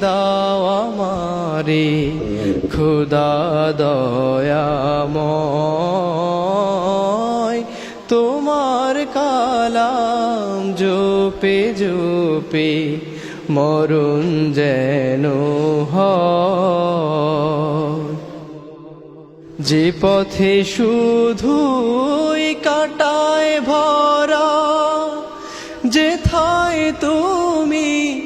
দাওয়া মারে খুদা দয়াময়। তোমার কালাম জোপে জোপে মরুন যেন যে পথে শুধুই কাটায় ভরা, যেথায় তুমি দাও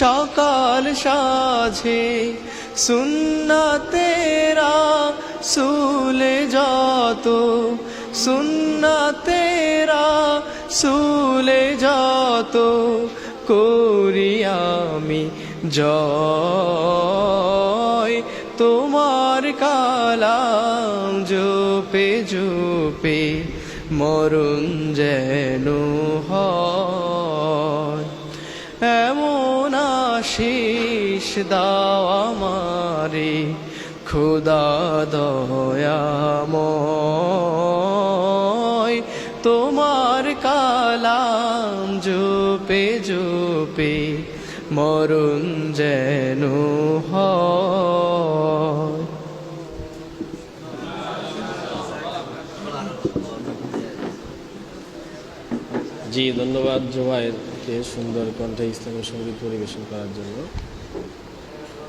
সকাল সাঝে সুন্না তেরা সুলে যত সুন্না তেরা সুলে যত করি আমি জয়। তোমার কালাম জোপে জোপে মরুন যেন হয়। আশিস দাও আমারে, খুদা দয়াময়। তোমার কালাম জোপে জোপে মরুন যেন হয়। জি, ধন্যবাদ জুবাইরকে সুন্দর কণ্ঠে ইসলামী সংগীত পরিবেশন করার জন্য।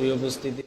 এই উপস্থিতি